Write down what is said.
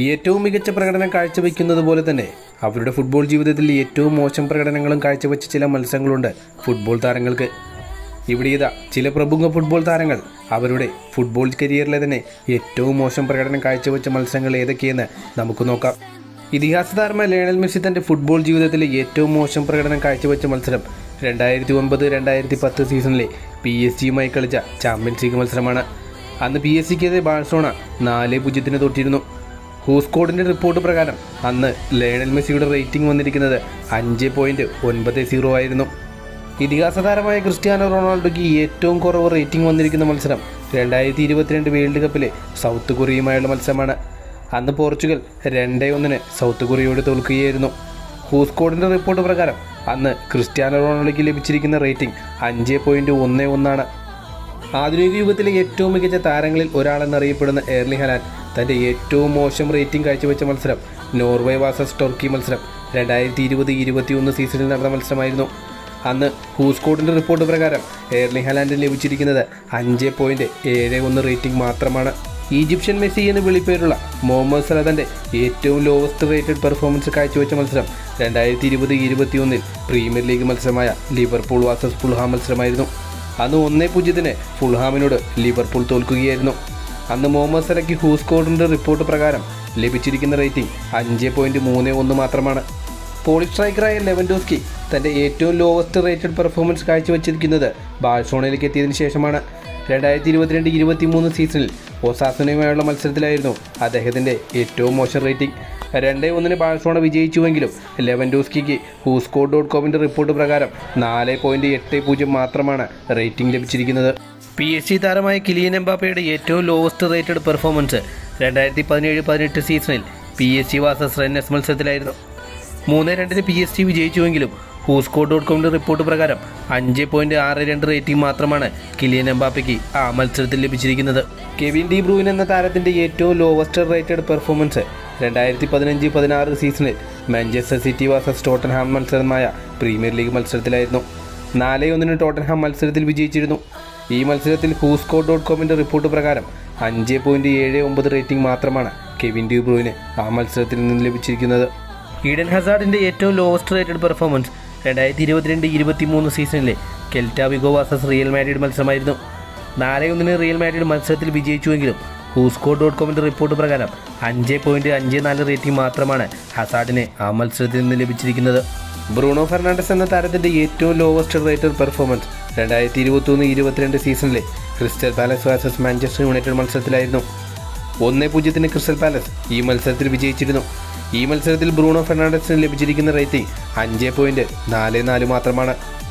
ഏറ്റവും മികച്ച പ്രകടനം കാഴ്ചവെക്കുന്നത് പോലെ തന്നെ അവരുടെ ഫുട്ബോൾ ജീവിതത്തിൽ ഏറ്റവും മോശം പ്രകടനങ്ങളും കാഴ്ചവെച്ച ചില മത്സരങ്ങളുണ്ട് ഫുട്ബോൾ താരങ്ങൾക്ക്. ഇവിടെ ഇതാ ചില പ്രമുഖ ഫുട്ബോൾ താരങ്ങൾ അവരുടെ ഫുട്ബോൾ കരിയറിലെ തന്നെ ഏറ്റവും മോശം പ്രകടനം കാഴ്ചവെച്ച മത്സരങ്ങൾ ഏതൊക്കെയെന്ന് നമുക്ക് നോക്കാം. ഇതിഹാസ താരമായ ലയണൽ മെസ്സി തന്റെ ഫുട്ബോൾ ജീവിതത്തിലെ ഏറ്റവും മോശം പ്രകടനം കാഴ്ചവെച്ച മത്സരം രണ്ടായിരത്തി ഒൻപത് രണ്ടായിരത്തി പത്ത് സീസണിലെ പി എസ് ജിയുമായി കളിച്ച ചാമ്പ്യൻസ് ലീഗ് മത്സരമാണ്. അന്ന് പി എസ് സിക്കെതിരെ ബാഴ്സലോണ നാല് പൂജ്യത്തിന് തൊട്ടിരുന്നു ഹൂസ്കോഡിന്റെ റിപ്പോർട്ട് പ്രകാരം അന്ന് ലയണൽ മെസ്സിയുടെ റേറ്റിംഗ് വന്നിരിക്കുന്നത് അഞ്ച് പോയിന്റ് ഒൻപത് സീറോ ആയിരുന്നു. ഇതിഹാസ താരമായ ക്രിസ്ത്യാനോ റൊണാൾഡോയ്ക്ക് ഏറ്റവും കുറവ് റേറ്റിംഗ് വന്നിരിക്കുന്ന മത്സരം രണ്ടായിരത്തി ഇരുപത്തിരണ്ട് വേൾഡ് കപ്പിലെ സൗത്ത് കൊറിയയുമായുള്ള മത്സരമാണ്. അന്ന് പോർച്ചുഗൽ രണ്ടേ ഒന്നിന് സൗത്ത് കൊറിയയോട് തോൽക്കുകയായിരുന്നു. ഹൂസ്കോഡിന്റെ റിപ്പോർട്ട് പ്രകാരം അന്ന് ക്രിസ്ത്യാനോ റൊണാൾഡോയ്ക്ക് ലഭിച്ചിരിക്കുന്ന റേറ്റിംഗ് അഞ്ച് പോയിന്റ് ഒന്ന് ഒന്നാണ്. ആധുനിക യുഗത്തിലെ ഏറ്റവും മികച്ച താരങ്ങളിൽ ഒരാളെന്നറിയപ്പെടുന്ന എർലി ഹലാൻഡ് തന്റെ ഏറ്റവും മോശം റേറ്റിംഗ് കാഴ്ചവെച്ച മത്സരം. നോർവേ വാസസ് ടർക്കി മത്സരം. രണ്ടായിരത്തി ഇരുപത് ഇരുപത്തിയൊന്ന് സീസണിൽ നടന്ന മത്സരമായിരുന്നു. അന്ന് ഹൂസ്കോഡിന്റെ റിപ്പോർട്ട് പ്രകാരം എർലി ഹലാൻഡിന് ലഭിച്ചിരിക്കുന്നത് അഞ്ച് പോയിന്റ് ഏഴ് ഒന്ന് റേറ്റിംഗ് മാത്രമാണ്. ഈജിപ്ഷ്യൻ മെസ്സി എന്ന് വിളിപ്പേരുള്ള മുഹമ്മദ് സലാദന്റെ ഏറ്റവും ലോവസ്റ്റ് റേറ്റഡ് പെർഫോമൻസ് കാഴ്ചവെച്ച മത്സരം രണ്ടായിരത്തി ഇരുപത് ഇരുപത്തിയൊന്നിൽ പ്രീമിയർ ലീഗ് മത്സരമായ ലിവർപൂൾ വാസസ് ഫുൾഹാം മത്സരമായിരുന്നു. അന്ന് ഒന്നേ പൂജ്യത്തിന് ഫുൾഹാമിനോട് ലിവർപൂൾ തോൽക്കുകയായിരുന്നു. അന്ന് മുഹമ്മദ് സലയ്ക്ക് ഹൂസ്കോഡിന്റെ റിപ്പോർട്ട് പ്രകാരം ലഭിച്ചിരിക്കുന്ന റേറ്റിംഗ് അഞ്ച് പോയിന്റ് മൂന്ന് ഒന്ന് മാത്രമാണ്. പോളി സ്ട്രൈക്കറായ ലെവൻഡോസ്കി തന്റെ ഏറ്റവും ലോവസ്റ്റ് റേറ്റഡ് പെർഫോമൻസ് കാഴ്ചവെച്ചിരിക്കുന്നത് ബാഴ്സോണയിലേക്ക് എത്തിയതിനു ശേഷമാണ്. രണ്ടായിരത്തി ഇരുപത്തിരണ്ട് ഇരുപത്തി മൂന്ന് സീസണിൽ ഒസാസുനയുമായുള്ള മത്സരത്തിലായിരുന്നു അദ്ദേഹത്തിന്റെ ഏറ്റവും മോശം റേറ്റിംഗ് രണ്ടേ ഒന്നിന് ബാഴ്സോണ വിജയിച്ചുവെങ്കിലും ലെവൻഡോസ്കിക്ക് ഹൂസ്കോ ഡോട്ട് കോമിന്റെ റിപ്പോർട്ട് പ്രകാരം നാല് പോയിന്റ് എട്ട് പൂജ്യം മാത്രമാണ് റേറ്റിംഗ് ലഭിച്ചിരിക്കുന്നത്. പി എസ് സി താരമായ കിലിയൻ എംബാപ്പയുടെ ഏറ്റവും ലോവസ്റ്റ് റേറ്റഡ് പെർഫോമൻസ് രണ്ടായിരത്തി പതിനേഴ് പതിനെട്ട് സീസണിൽ P S G versus Rennes മത്സരത്തിലായിരുന്നു. മൂന്ന് രണ്ടിന് പി എസ് ജി വിജയിച്ചുവെങ്കിലും ഹൂസ്കോ ഡോട്ട് കോമിന്റെ റിപ്പോർട്ട് പ്രകാരം അഞ്ച് പോയിന്റ് ആറ് രണ്ട് റേറ്റിംഗ് മാത്രമാണ് കിലിയൻ എംബാപ്പയ്ക്ക് ആ മത്സരത്തിൽ ലഭിച്ചിരിക്കുന്നത്. കെവിൻ ഡി ബ്രൂവിൻ എന്ന താരത്തിന്റെ ഏറ്റവും ലോവസ്റ്റ് റേറ്റഡ് പെർഫോമൻസ് രണ്ടായിരത്തി പതിനഞ്ച് പതിനാറ് സീസണിൽ മാഞ്ചസ്റ്റർ സിറ്റി വാസസ് ടോട്ടൻഹാം മത്സരമായ പ്രീമിയർ ലീഗ് മത്സരത്തിലായിരുന്നു. നാല് ഒന്നിന് ടോട്ടൻഹാം മത്സരത്തിൽ വിജയിച്ചിരുന്നു. ഈ മത്സരത്തിൽ ഹൂസ്കോ ഡോട്ട് കോമിന്റെ റിപ്പോർട്ട് പ്രകാരം അഞ്ച് പോയിന്റ് ഏഴ് ഒമ്പത് റേറ്റിംഗ് മാത്രമാണ് കെവിൻ ഡി ആ മത്സരത്തിൽ നിന്ന് ലഭിച്ചിരിക്കുന്നത്. ഈഡൻ ഹസാർഡിന്റെ ഏറ്റവും ലോവസ്റ്റ് റേറ്റഡ് പെർഫോമൻസ് രണ്ടായിരത്തി ഇരുപത്തിരണ്ട് ഇരുപത്തി മൂന്ന് സീസണിലെ Celta Vigo versus Real Madrid മത്സരമായിരുന്നു. നാല് ഒന്നിന് റിയൽ മാഡ്രിഡ് മത്സരത്തിൽ വിജയിച്ചുവെങ്കിലും ഹൂസ്കോ ഡോട്ട് കോമിന്റെ റിപ്പോർട്ട് പ്രകാരം അഞ്ച് പോയിന്റ് അഞ്ച് നാല് റേറ്റിംഗ് മാത്രമാണ് ഹസാർഡിനെ ആ മത്സരത്തിൽ നിന്ന് ലഭിച്ചിരിക്കുന്നത്. ബ്രൂണോ ഫെർണാണ്ടസ് എന്ന താരത്തിന്റെ ഏറ്റവും ലോവസ്റ്റ് റേറ്റഡ് പെർഫോമൻസ് രണ്ടായിരത്തി ഇരുപത്തൊന്ന് ഇരുപത്തിരണ്ട് സീസണിലെ Crystal Palace versus Manchester United മത്സരത്തിലായിരുന്നു. ഒന്നേ പൂജ്യത്തിന് ക്രിസ്റ്റൽ പാലസ് ഈ മത്സരത്തിൽ വിജയിച്ചിരുന്നു. ഈ മത്സരത്തിൽ ബ്രൂണോ ഫെർണാണ്ടസിന് ലഭിച്ചിരിക്കുന്ന റേറ്റിംഗ് അഞ്ച് പോയിന്റ് നാല് നാല് മാത്രമാണ്.